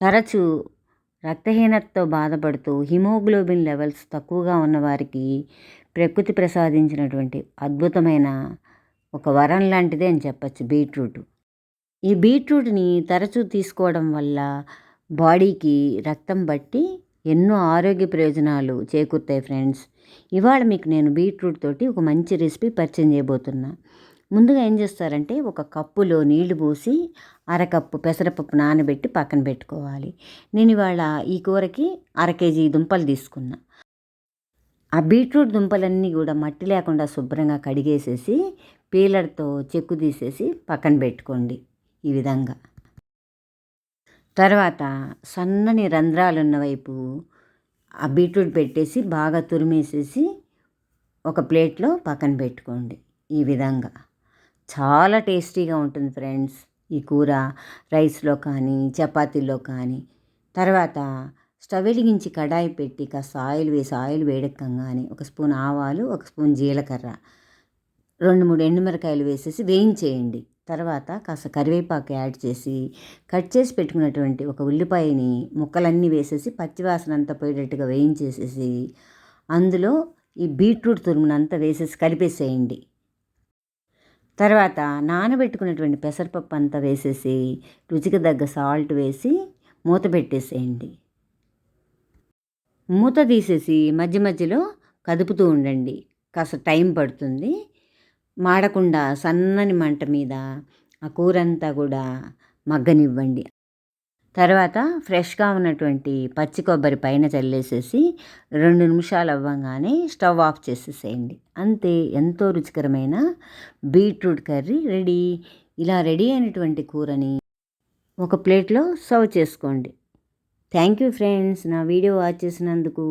తరచూ రక్తహీనతతో బాధపడుతూ haemoglobin levels తక్కువగా ఉన్నవారికి ప్రకృతి ప్రసాదించినటువంటి అద్భుతమైన ఒక వరం లాంటిదే అని చెప్పచ్చు బీట్రూట్. ఈ బీట్రూట్ని తరచూ తీసుకోవడం వల్ల బాడీకి రక్తం బట్టి ఎన్నో ఆరోగ్య ప్రయోజనాలు చేకూరుతాయి ఫ్రెండ్స్. ఇవాళ మీకు నేను బీట్రూట్ తోటి ఒక మంచి రెసిపీ పరిచయం చేయబోతున్నా. ముందుగా ఏం చేస్తారంటే ఒక కప్పులో నీళ్ళు పోసి అరకప్పు పెసరపప్పు నానబెట్టి పక్కన పెట్టుకోవాలి. నేను ఇవాళ ఈ కూరకి అర కేజీ దుంపలు తీసుకున్నా. ఆ బీట్రూట్ దుంపలన్నీ కూడా మట్టి లేకుండా శుభ్రంగా కడిగేసేసి పీలర్తో చెక్కు తీసేసి పక్కన పెట్టుకోండి ఈ విధంగా. తర్వాత సన్నని రంధ్రాలు ఉన్న వైపు ఆ బీట్రూట్ పెట్టేసి బాగా తురిమేసేసి ఒక ప్లేట్లో పక్కన పెట్టుకోండి ఈ విధంగా. చాలా టేస్టీగా ఉంటుంది ఫ్రెండ్స్ ఈ కూర రైస్లో కానీ చపాతీలో కానీ. తర్వాత స్టవ్ వెలిగించి కడాయి పెట్టి కాస్త ఆయిల్ వేసి ఆయిల్ వేడెక్కగానే ఒక స్పూన్ ఆవాలు ఒక స్పూన్ జీలకర్ర. రెండు మూడు ఎండుమిరకాయలు వేసేసి వేయించేయండి. తర్వాత కాస్త కరివేపాకు యాడ్ చేసి కట్ చేసి పెట్టుకున్నటువంటి ఒక ఉల్లిపాయని ముక్కలన్నీ వేసేసి పచ్చివాసన అంతా పోయేటట్టుగా వేయించేసేసి అందులో ఈ బీట్రూట్ తురుమునంతా వేసేసి కలిపేసేయండి. తర్వాత నానబెట్టుకున్నటువంటి పెసరపప్పు అంతా వేసేసి రుచికి తగ్గ సాల్ట్ వేసి మూత పెట్టేసేయండి. మూత తీసేసి మధ్య మధ్యలో కదుపుతూ ఉండండి. కాస్త టైం పడుతుంది. మాడకుండా సన్నని మంట మీద ఆ కూరంతా కూడా మగ్గనివ్వండి. తర్వాత ఫ్రెష్గా ఉన్నటువంటి పచ్చి కొబ్బరి పైన చల్లేసేసి రెండు నిమిషాలు అవ్వగానే స్టవ్ ఆఫ్ చేసేసేయండి. అంతే ఎంతో రుచికరమైన బీట్రూట్ కర్రీ రెడీ. ఇలా రెడీ అయినటువంటి కూరని ఒక ప్లేట్లో సర్వ్ చేసుకోండి. Thank you friends. నా వీడియో వాచ్ చేసినందుకు.